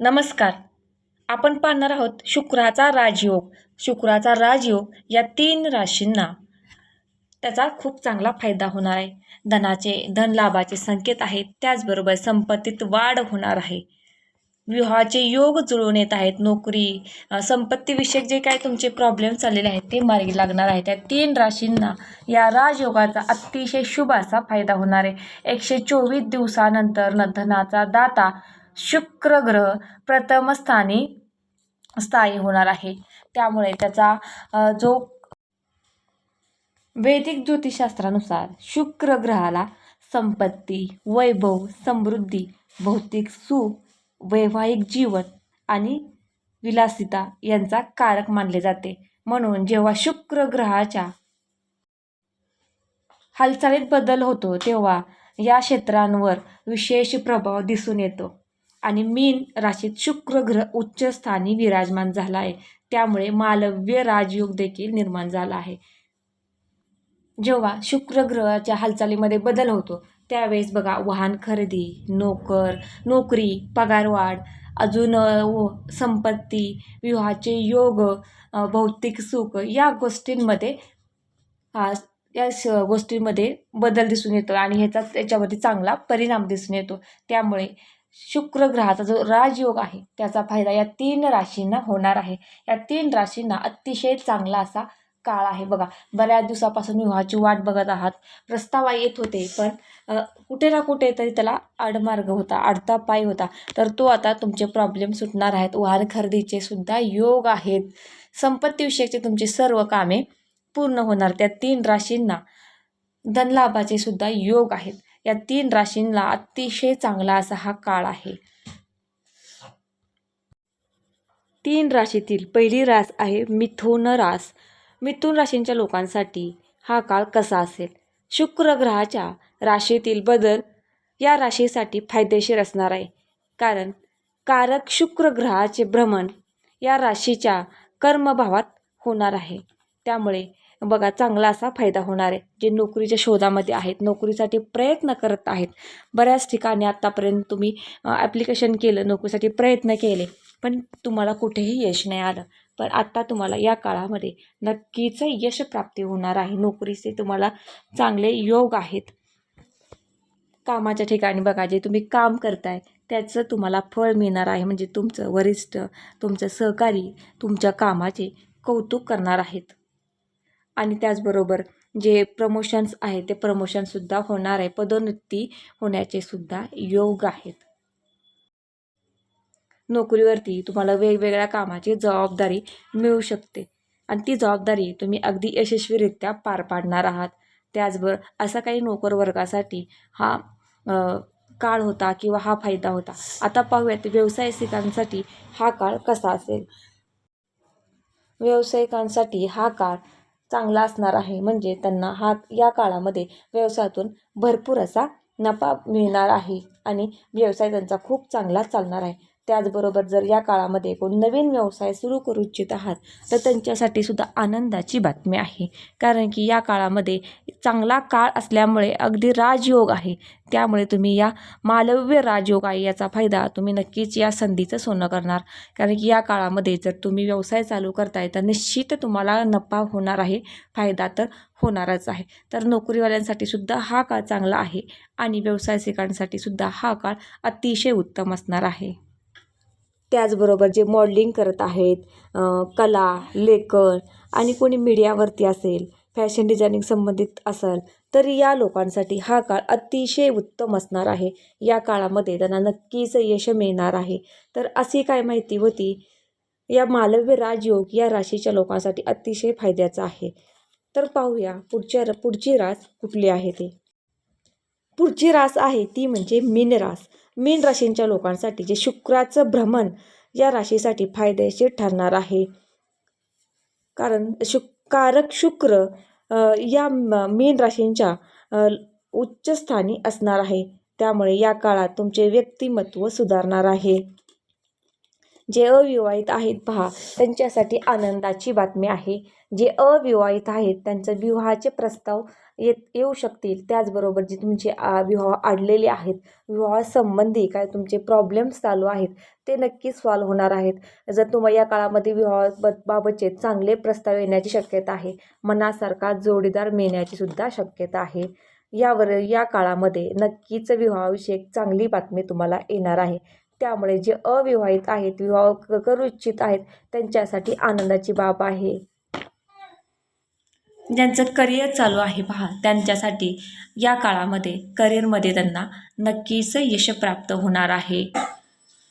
नमस्कार. आपण पाहणार आहोत शुक्राचा राजयोग. शुक्राचा राजयोग या तीन राशींना. त्याचा खूप चांगला फायदा होणार आहे. धनाचे धनलाभाचे संकेत आहेत. त्याचबरोबर संपत्तीत वाढ होणार आहे. विवाहाचे योग जुळून येत आहेत. नोकरी संपत्तीविषयक जे काही तुमचे प्रॉब्लेम चाललेले आहेत ते मार्गी लागणार आहे त्या तीन राशींना या राजयोगाचा अतिशय शुभ असा फायदा होणार आहे. एकशे चोवीस दिवसानंतर न धनाचा दाता शुक्र ग्रह प्रथम स्थानी स्थायी होणार आहे. त्यामुळे त्याचा जो वैदिक ज्योतिषशास्त्रानुसार शुक्र ग्रहाला संपत्ती वैभव समृद्धी भौतिक सुख वैवाहिक जीवन आणि विलासिता यांचा कारक मानले जाते. म्हणून जेव्हा शुक्र ग्रहाच्या हालचालीत बदल होतो तेव्हा या क्षेत्रांवर विशेष प्रभाव दिसून येतो. आणि मीन राशीत शुक्र ग्रह उच्चस्थानी विराजमान झाला आहे. त्यामुळे मालव्य राजयोग देखील निर्माण झाला आहे. जेव्हा शुक्र ग्रहाच्या हालचालीमध्ये बदल होतो त्यावेळेस बघा वाहन खरेदी नोकर नोकरी पगारवाढ अजून संपत्ती विवाहाचे योग भौतिक सुख या गोष्टींमध्ये हा या स गोष्टींमध्ये बदल दिसून येतो आणि ह्याचा त्याच्यावरती चांगला परिणाम दिसून येतो. त्यामुळे शुक्र ग्रहाचा जो राजयोग आहे त्याचा फायदा या तीन राशींना होणार आहे. या तीन राशींना अतिशय चांगला असा काळ आहे. बघा बऱ्याच दिवसापासून विवाहाची वाट बघत आहात. प्रस्ताव येत होते पण कुठे ना कुठे तरी त्याला आडमार्ग होता आडता पाय होता. तर तो आता तुमचे प्रॉब्लेम सुटणार आहेत. वाहन खरेदीचे सुद्धा योग आहेत. संपत्तीविषयीचे तुमचे सर्व कामे पूर्ण होणार. त्या तीन राशींना धनलाभाचे सुद्धा योग आहेत. या तीन राशींना अतिशय चांगला असा हा काळ आहे. तीन राशीतील पहिली रास आहे मिथुन रास. मिथुन राशींच्या लोकांसाठी हा काळ कसा असेल? शुक्र ग्रहाच्या राशीतील बदल या राशीसाठी फायदेशीर असणार आहे. कारण कारक शुक्र ग्रहाचे भ्रमण या राशीच्या कर्मभावात होणार आहे. त्यामुळे बघा चांगला असा फायदा होणार आहे. जे नोकरीच्या शोधामध्ये आहेत नोकरीसाठी प्रयत्न करत आहेत बऱ्याच ठिकाणी आत्तापर्यंत तुम्ही ॲप्लिकेशन केलं नोकरीसाठी प्रयत्न केले पण तुम्हाला कुठेही यश नाही आलं. पण आत्ता तुम्हाला या काळामध्ये नक्कीच यश प्राप्ती होणार आहे. नोकरीचे तुम्हाला चांगले योग आहेत. कामाच्या ठिकाणी बघा जे तुम्ही काम करताय त्याचं तुम्हाला फळ मिळणार आहे. म्हणजे तुमचं वरिष्ठ तुमचं सहकारी तुमच्या कामाचे कौतुक करणार आहेत. आणि त्याचबरोबर जे प्रमोशन्स आहे ते प्रमोशनसुद्धा होणार आहे. पदोन्नती होण्याचे सुद्धा योग आहेत. नोकरीवरती तुम्हाला वेगवेगळ्या कामाची जबाबदारी मिळू शकते. आणि ती जबाबदारी तुम्ही अगदी यशस्वीरित्या पार पाडणार आहात. त्याचबरोबर असा काही नोकर वर्गासाठी हा काळ होता किंवा हा फायदा होता. आता पाहूयात व्यावसायिकांसाठी हा काळ कसा असेल? व्यावसायिकांसाठी हा काळ चांगला असणार आहे. म्हणजे त्यांना हा या काळामध्ये व्यवसायातून भरपूर असा नफा मिळणार आहे. आणि व्यवसाय त्यांचा खूप चांगला चालणार आहे. त्याचबरोबर जर या काळामध्ये कोण नवीन व्यवसाय सुरू करू इच्छित आहात तर त्यांच्यासाठी सुद्धा आनंदाची बातमी आहे. कारण की या काळामध्ये चांगला काळ असल्यामुळे अगदी राजयोग आहे. त्यामुळे तुम्ही या मालव्य राजयोग आहे याचा फायदा तुम्ही नक्कीच या संधीचं सोनं करणार. कारण की या काळामध्ये जर तुम्ही व्यवसाय चालू करताय तर निश्चित तुम्हाला नफा होणार आहे फायदा तर होणारच आहे. तर नोकरीवाल्यांसाठी सुद्धा हा काळ चांगला आहे आणि व्यवसायिकांसाठी सुद्धा हा काळ अतिशय उत्तम असणार आहे. त्याचबरोबर जे मॉडलिंग करत आहेत कला लेखन आणि कोणी मीडियावरती असेल फॅशन डिझायनिंग संबंधित असेल तर या लोकांसाठी हा काळ अतिशय उत्तम असणार आहे. या काळामध्ये त्यांना नक्कीच यश मिळणार आहे. तर अशी काय माहिती होती? या मालव्य राजयोग या राशीच्या लोकांसाठी अतिशय फायद्याचा आहे. तर पाहूया पुढच्या पुढची रास कुठली आहे ते. पुढची रास आहे ती म्हणजे मीन रास. मीन राशींच्या लोकांसाठी जे शुक्राचं भ्रमण या राशीसाठी फायदेशीर ठरणार आहे. कारण शुक कारक शुक्र या मीन राशींच्या उच्चस्थानी असणार आहे. त्यामुळे या काळात तुमचे व्यक्तिमत्व सुधारणार आहे. जे अविवाहित आहेत पहा त्यांच्यासाठी आनंदाची बातमी आहे. जे अविवाहित आहेत त्यांचं विवाहाचे प्रस्ताव येत येऊ शकतील. त्याचबरोबर जे तुमचे आ विवाह अडलेले आहेत विवाहासंबंधी काय तुमचे प्रॉब्लेम्स चालू आहेत ते नक्कीच सॉल्व होणार आहेत. जर तुम्हाला या काळामध्ये विवाहाबाबतचे चांगले प्रस्ताव येण्याची शक्यता आहे मनासारखा जोडीदार मिळण्याची सुद्धा शक्यता आहे. यावर या काळामध्ये नक्कीच विवाहाविषयक चांगली बातमी तुम्हाला येणार आहे. त्यामुळे जे अविवाहित आहेत विवाह करू इच्छित आहेत त्यांच्यासाठी आनंदाची बाब आहे. ज्यांचं करिअर चालू आहे पहा त्यांच्यासाठी या काळामध्ये करिअरमध्ये त्यांना नक्कीच यश प्राप्त होणार आहे.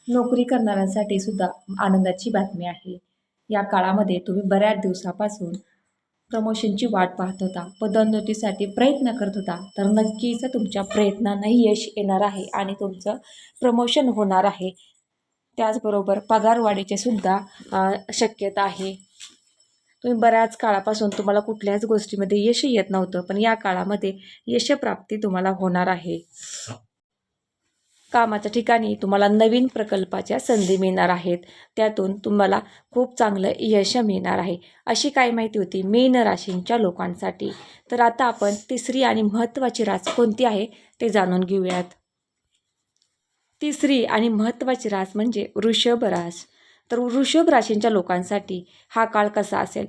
नोकरी करणाऱ्यांसाठी सुद्धा आनंदाची बातमी आहे. या काळामध्ये तुम्ही बऱ्याच दिवसापासून प्रमोशनची वाट पाहत होता. पदोन्नतीसाठी प्रयत्न करत होता. तर नक्कीच तुमच्या प्रयत्नांनाही यश येणार आहे आणि तुमचं प्रमोशन होणार आहे. त्याचबरोबर पगारवाढीचे सुद्धा शक्यता आहे. तुम्ही बऱ्याच काळापासून तुम्हाला कुठल्याच गोष्टीमध्ये यश येत नव्हतं पण या काळामध्ये यशप्राप्ती तुम्हाला होणार आहे. कामाच्या ठिकाणी तुम्हाला नवीन प्रकल्पाच्या संधी मिळणार आहेत. त्यातून तुम्हाला खूप चांगलं यश मिळणार आहे. अशी काय माहिती होती? मीन राशींच्या लोकांसाठी. तर आता आपण तिसरी आणि महत्त्वाची रास कोणती आहे ते जाणून घेऊयात. तिसरी आणि महत्त्वाची रास म्हणजे वृषभ रास. तर वृषभ राशींच्या लोकांसाठी हा काळ कसा असेल?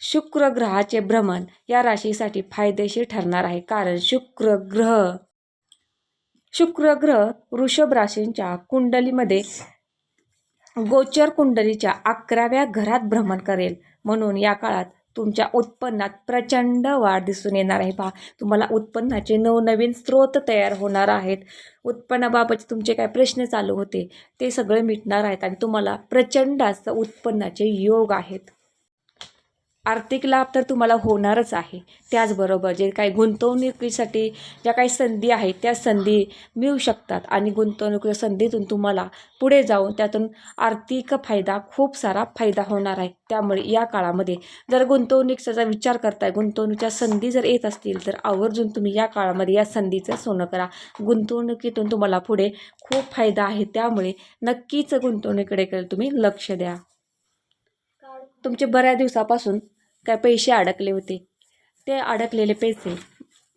शुक्र ग्रहाचे भ्रमण या राशीसाठी फायदेशीर ठरणार आहे. कारण शुक्र ग्रह शुक्र ग्रह वृषभ राशींच्या कुंडलीमध्ये गोचर कुंडलीच्या अकराव्या घरात भ्रमण करेल. म्हणून या काळात तुमच्या उत्पन्नात प्रचंड वाढ दिसून येणार आहे. पहा तुम्हाला उत्पन्नाचे नवनवीन स्रोत तयार होणार आहेत. उत्पन्नाबाबतचे तुमचे काय प्रश्न चालू होते. ते सगळे मिटणार आहेत आणि तुम्हाला प्रचंड असं उत्पन्नाचे योग आहेत. आर्थिक लाभ तर तुम्हाला होणारच आहे. त्याचबरोबर जे काही गुंतवणुकीसाठी ज्या काही संधी आहेत त्या संधी मिळू शकतात आणि गुंतवणुकीच्या संधीतून तुम्हाला पुढे जाऊन त्यातून आर्थिक फायदा खूप सारा फायदा होणार आहे. त्यामुळे या काळामध्ये जर गुंतवणुकीचा विचार करताय गुंतवणुकीच्या संधी जर येत असतील तर आवर्जून तुम्ही या काळामध्ये या संधीचं सोनं करा. गुंतवणुकीतून तुम्हाला पुढे खूप फायदा आहे. त्यामुळे नक्कीच गुंतवणुकीकडे तुम्ही लक्ष द्या. तुमचे बऱ्याच दिवसापासून काय पैसे अडकले होते. ते अडकलेले पैसे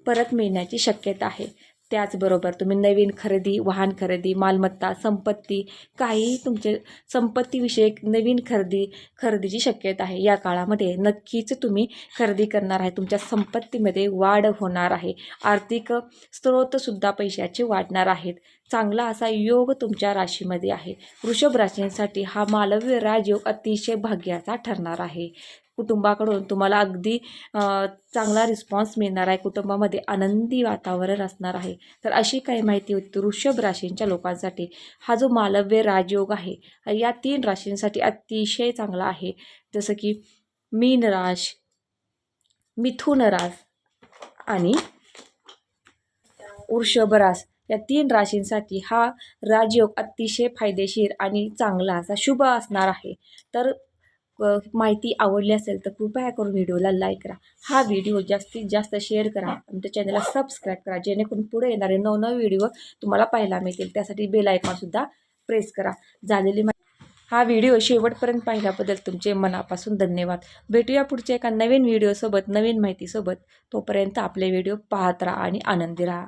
परत मिळण्याची शक्यता आहे. त्याचबरोबर तुम्ही नवीन खरेदी वाहन खरेदी मालमत्ता संपत्ती काही तुमचे संपत्तीविषयक नवीन खरेदी खरेदीची शक्यता आहे. या काळामध्ये नक्कीच तुम्ही खरेदी करणार आहे. तुमच्या संपत्तीमध्ये वाढ होणार आहे. आर्थिक स्रोतसुद्धा पैशाचे वाढणार आहेत. चांगला असा योग तुमच्या राशीमध्ये आहे. वृषभ राशींसाठी हा मालव्य राजयोग अतिशय भाग्याचा ठरणार आहे. कुटुंबाकडून तुम्हाला अगदी चांगला रिस्पॉन्स मिळणार आहे. कुटुंबामध्ये आनंदी वातावरण असणार आहे. तर अशी काही माहिती होती. वृषभ राशींच्या लोकांसाठी हा जो मालव्य राजयोग आहे या तीन राशींसाठी अतिशय चांगला आहे. जसं की मीन राश मिथुन रास आणि वृषभ रास या तीन राशींसाठी हा राजयोग अतिशय फायदेशीर आणि चांगला असा शुभ असणार आहे. तर माहिती आवडली असेल तर कृपया करून व्हिडिओला लाईक करा. हा व्हिडिओ जास्तीत जास्त शेअर करा आमच्या चॅनलला सबस्क्राईब करा जेणेकरून पुढे येणारे नवनवे व्हिडिओ तुम्हाला पाहायला मिळतील. त्यासाठी बेल आयकॉनसुद्धा प्रेस करा. झालेली माहिती हा व्हिडिओ शेवटपर्यंत पाहिल्याबद्दल तुमचे मनापासून धन्यवाद. भेटूया पुढच्या एका नवीन व्हिडिओसोबत नवीन माहितीसोबत. तोपर्यंत आपले व्हिडिओ पाहत राहा आणि आनंदी राहा.